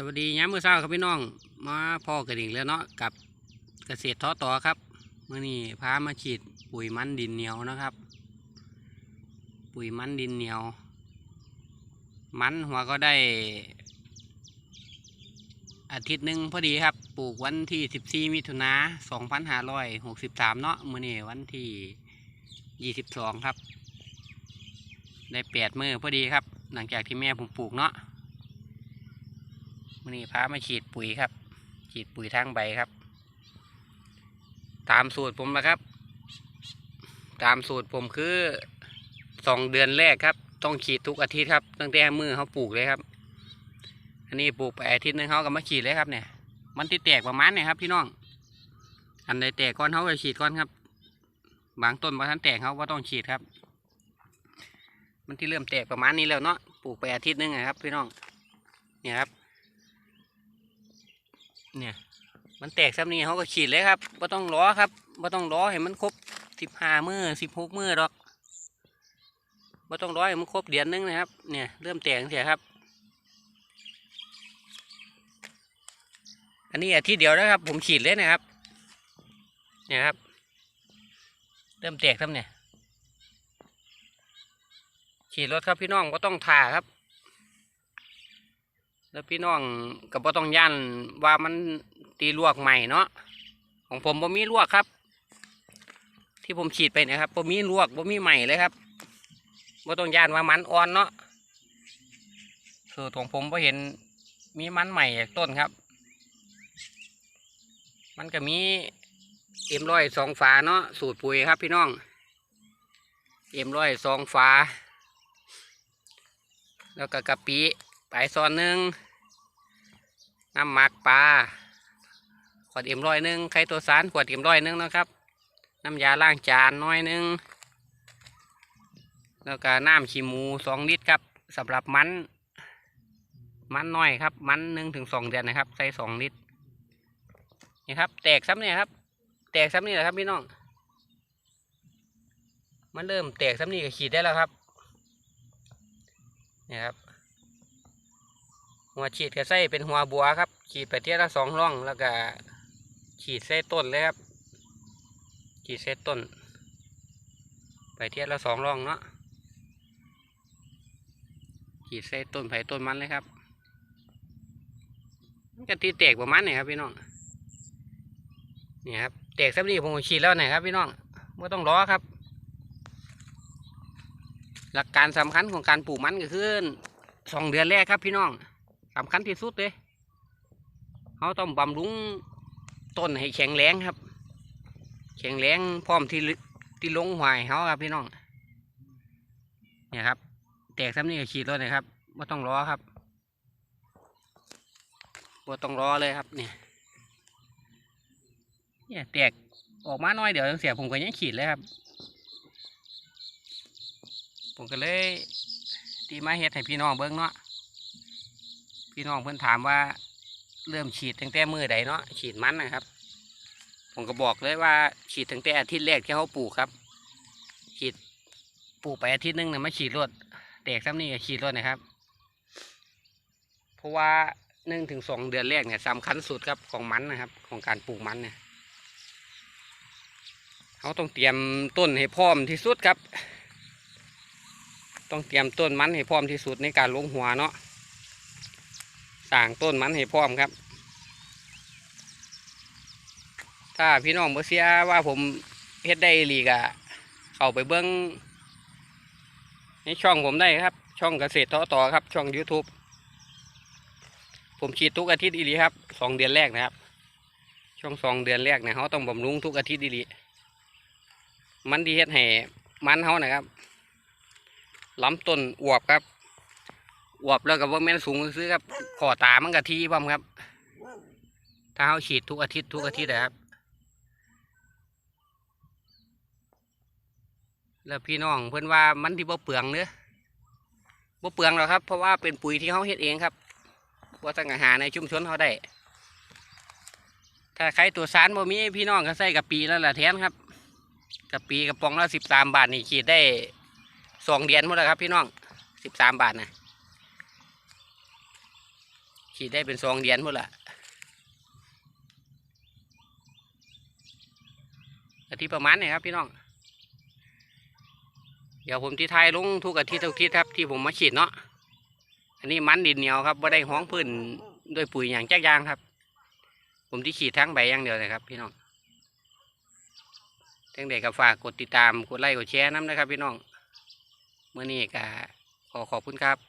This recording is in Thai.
สวัสดีย้ำมือเช้าครับพี่น้อง มาพ่อกระดิ่งแล้วเนาะกับเกษตรท้อต่อครับเมื่อนี้พามาฉีดปุ๋ยมันดินเหนียวนะครับ ปุ๋ยมันดินเหนียว มันหัวก็ได้ อาทิตย์หนึ่งพอดีครับ ปลูกวันที่ 14 มิถุนา2563 เนาะเมื่อนี้วันที่ 22 ครับ ได้แปดมือพอดีครับ หลังจากที่แม่ผมปลูกเนาะ วันนี้พามาฉีดปุ๋ยครับ ฉีดปุ๋ยทางใบครับ ตามสูตรผมนะครับ ตามสูตรผมคือสองเดือนแรกครับ ต้องฉีดทุกอาทิตย์ครับ ตั้งแต่มือเขาปลูกเลยครับ อันนี้ปลูกไปอาทิตย์นึงเขาก็มาฉีดเลยครับเนี่ย มันติแตกประมาณเนี่ยครับพี่น้อง อันใดแตกก้อนเขาก็ฉีดก้อนครับ บางต้นบางทันแตกเขาก็ต้องฉีดครับ มันที่เริ่มแตกประมาณนี้แล้วเนาะ ปลูกไปอาทิตย์นึงอะครับ พี่น้อง เนี่ยครับ เนี่ย มันแตกซ้ำนี้เขาก็ฉีดเลยครับว่าต้องล้อครับว่าต้องล้อให้มันครบสิบห้ามือสิบหกมือดอกว่าต้องล้อให้มันครบเดือนหนึงนะครับ เนี่ยเริ่มแตกเสียครับ อันนี้อาทิตย์เดียวนะครับ ผมฉีดเลยนะครับ เนี่ยครับ เริ่มแตกซ้ำเนี่ยฉีดรถครับพี่น้องก็ต้องทาครับ แล้วพี่น้องก็บ่ต้องย่านว่ามันตีลวกใหม่เนาะของผมบ่มีลวกครับ ที่ผมฉีดไปนะครับบ่มีลวกบ่มีใหม่เลยครับบ่ต้องย่านว่ามันอ่อนเนาะคือของผมบ่เห็นมีมันใหม่จากต้นครับ มันก็มีเอ็มร้อยสองฝาเนาะสูตรปุ๋ยครับพี่น้องเอ็มร้อยสองฝา แล้วก็กะปิ ไปซอนหนึ่งน้ำหมักปลาขวดเอ็มร้อยหนึ่งไข่ตัวสารขวดเอ็มร้อยหนึ่งนะครับ น้ำยาล้างจานน้อยหนึ่งแล้วก็น้ำขี้หมูสองลิตรครับสำหรับมันมันน้อยครับ มันหนึ่งถึงสองเดือนนะครับใส่สองลิตรนี่ครับ แตกซ้ำเนี่ยครับ แตกซ้ำนี่แหละครับพี่น้องมันเริ่มแตกซ้ำนี่ก็ขีดได้แล้วครับนี่ครับ หัวฉีดก็ใส่เป็นหัวบัวครับ ฉีดไปเทียละสองร่องแล้วก็ฉีดใส่ต้นเลยครับ ฉีดใส่ต้น ไปเทียละสองร่องเนาะฉีดใส่ต้นไผ่ต้นมันเลยครับมันก็ตีแตกประมาณนี้ครับพี่น้องเนี่ยครับแตกสักนี้ผมก็ฉีดแล้วนะครับพี่น้องไม่ต้องรอครับ หลักการสำคัญของการปลูกมันก็คือสองเดือนแรกครับพี่น้อง สำคัญที่สุดเลยเขาต้องบำรุงต้นให้แข็งแรงครับ แข็งแรงพร้อมที่ที่ลงหวายเขาครับพี่น้องเนี่ยครับ แตกซ้ำนี่ก็ฉีดเลยนะครับไม่ต้องรอครับไม่ต้องรอเลยครับเนี่ยเนี่ยแตกออกมาน้อยเดี๋ยวเสียผมก็ยังขีดเลยครับ ผมก็เลยตีมาเฮ็ดให้พี่น้องเบิ้งเนาะ พี่น้องเพิ่อนถามว่า เริ่มฉีดตั้งแต่มือใดเนาะฉีดมันนะครับ ผมก็บอกเลยว่าฉีดตั้งแต่อาทิตย์แรกที่เขาปลูกครับ ฉีดปลูกไปอาทิตย์หนึงเนี่ยมาฉีดรดแตกซ้ำนี่ฉีดรดนะครับ เพราะว่าหนึ่งถึงสองเดือนแรกเนี่ยสำคัญสุดครับของมันนะครับ ของการปลูกมันเนี่ยเขาต้องเตรียมต้นให้พร้อมที่สุดครับ ต้องเตรียมต้นมันให้พร้อมที่สุดในการลงหัวเนาะ สร้างต้นมันให้พร้อมครับ ถ้าพี่น้องบ่เสียว่าผมเฮ็ดได้อีหลีกะเข้าไปเบิ้องในช่องผมได้ครับ ช่องเกษตรต่อต่อครับ ช่อง YouTube ผมฉีดทุกอาทิตย์อีหลีครับสองเดือนแรกนะครับ ช่วงสองเดือนแรกเนี่ยเขาต้องบำรุงทุกอาทิตย์อีหลีมันดีเฮ็ดให้มันเขานะครับลำต้นอวบครับ อวบแล้วก็ว่าแม่นสูงซื้อครับขอตามันกะทีพร้อมครับ ถ้าเขาฉีดทุกอาทิตย์ทุกอาทิตย์นะครับ แล้วพี่น้องเพื่อนว่ามันที่บ่เปลืองเนื้อบ่เปลืองหรอกครับ เพราะว่าเป็นปุ๋ยที่เขาเฮ็ดเองครับว่าตั้งอาหารในชุมชนเขาได้ ถ้าใครตัวสารบ่มีพี่น้องก็ใส่กะปีแล้วละแทนครับกะปีกระป๋องละสิบสามบาทนี่ฉีดได้สองเดือนหมดแล้วครับพี่น้องสิบสามบาทนะ ฉีดได้เป็นสองเดือนหมดละอาทิตย์ประมาณนี้ครับพี่น้อง เดี๋ยวผมที่ไทยลงทุกอาทิตย์ทุกอาทิตย์ครับที่ผมมาฉีดเนาะ อันนี้มันดินเหนียวครับไม่ได้ห้องพื้นด้วยปุ๋ยอย่างแจ๊กยางครับ ผมที่ฉีดทั้งใบอย่างเดียวเลยครับ พี่น้องทั้งเด็กก็ฝากกดติดตามกดไลค์กดแชร์น้ำนะครับ พี่น้อง เมื่อนี้ก็ขอขอบคุณครับ